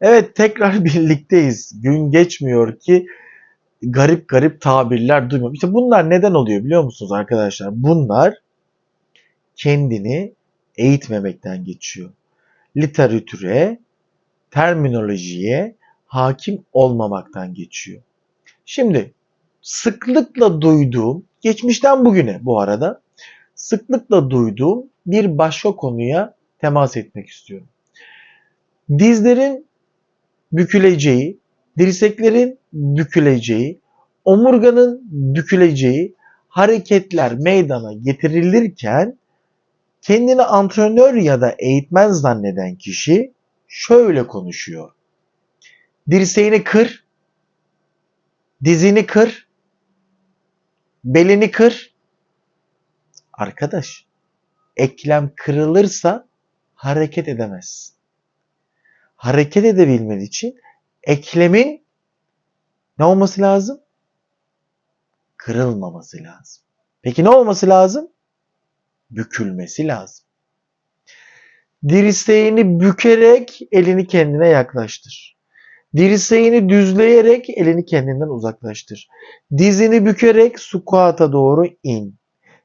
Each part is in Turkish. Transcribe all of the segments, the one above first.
Evet tekrar birlikteyiz. Gün geçmiyor ki garip garip tabirler duymuyorum. İşte bunlar neden oluyor biliyor musunuz arkadaşlar? Bunlar kendini eğitmemekten geçiyor. Literatüre, terminolojiye hakim olmamaktan geçiyor. Şimdi sıklıkla duyduğum, geçmişten bugüne bu arada, sıklıkla duyduğum bir başka konuya temas etmek istiyorum. Dizlerin büküleceği, dirseklerin büküleceği, omurganın büküleceği hareketler meydana getirilirken kendini antrenör ya da eğitmen zanneden kişi şöyle konuşuyor. Dirseğini kır, dizini kır, belini kır. Arkadaş, eklem kırılırsa hareket edemezsin. Hareket edebilmen için eklemin ne olması lazım? Kırılmaması lazım. Peki ne olması lazım? Bükülmesi lazım. Dirseğini bükerek elini kendine yaklaştır. Dirseğini düzleyerek elini kendinden uzaklaştır. Dizini bükerek squat'a doğru in.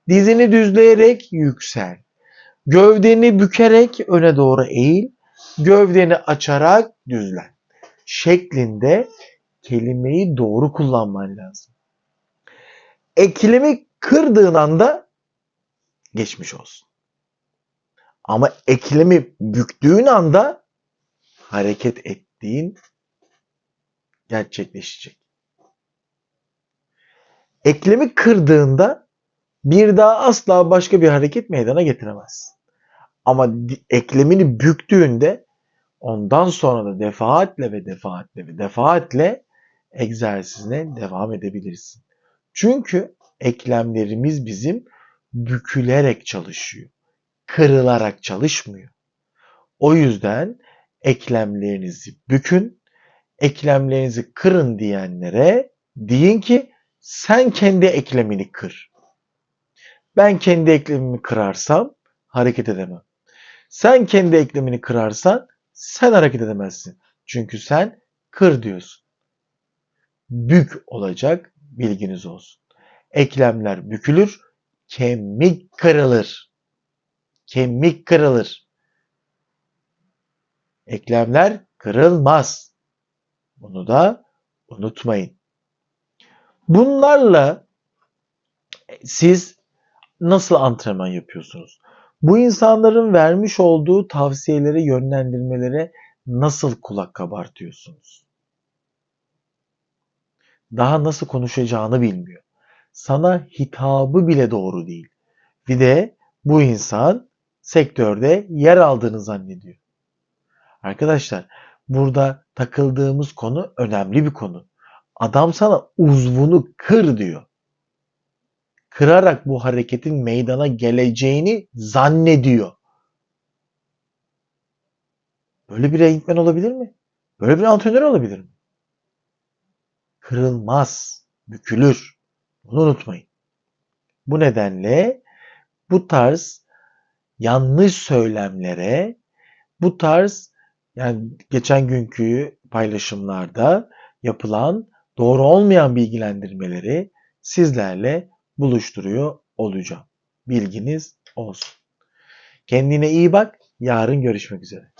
Dizini düzleyerek yüksel. Gövdeni bükerek öne doğru eğil. Gövdeni açarak düzlen. Şeklinde kelimeyi doğru kullanman lazım. Eklemi kırdığın anda geçmiş olsun. Ama eklemi büktüğün anda hareket ettiğin gerçekleşecek. Eklemi kırdığında bir daha asla başka bir hareket meydana getiremezsin. Ama eklemini büktüğünde ondan sonra da defaatle ve defaatle ve defaatle egzersizine devam edebilirsin. Çünkü eklemlerimiz bizim bükülerek çalışıyor. Kırılarak çalışmıyor. O yüzden eklemlerinizi bükün, eklemlerinizi kırın diyenlere deyin ki sen kendi eklemini kır. Ben kendi eklemimi kırarsam hareket edemem. Sen kendi eklemini kırarsan sen hareket edemezsin. Çünkü sen kır diyorsun. Bük olacak bilginiz olsun. Eklemler bükülür, kemik kırılır. Kemik kırılır. Eklemler kırılmaz. Bunu da unutmayın. Bunlarla siz nasıl antrenman yapıyorsunuz? Bu insanların vermiş olduğu tavsiyelere, yönlendirmelere nasıl kulak kabartıyorsunuz? Daha nasıl konuşacağını bilmiyor. Sana hitabı bile doğru değil. Bir de bu insan sektörde yer aldığını zannediyor. Arkadaşlar burada takıldığımız konu önemli bir konu. Adam sana uzvunu kır diyor. Kırarak bu hareketin meydana geleceğini zannediyor. Böyle bir eğitmen olabilir mi? Böyle bir antrenör olabilir mi? Kırılmaz, bükülür. Bunu unutmayın. Bu nedenle bu tarz yanlış söylemlere, bu tarz yani geçen günkü paylaşımlarda yapılan doğru olmayan bilgilendirmeleri sizlerle buluşturuyor olacağım. Bilginiz olsun. Kendine iyi bak. Yarın görüşmek üzere.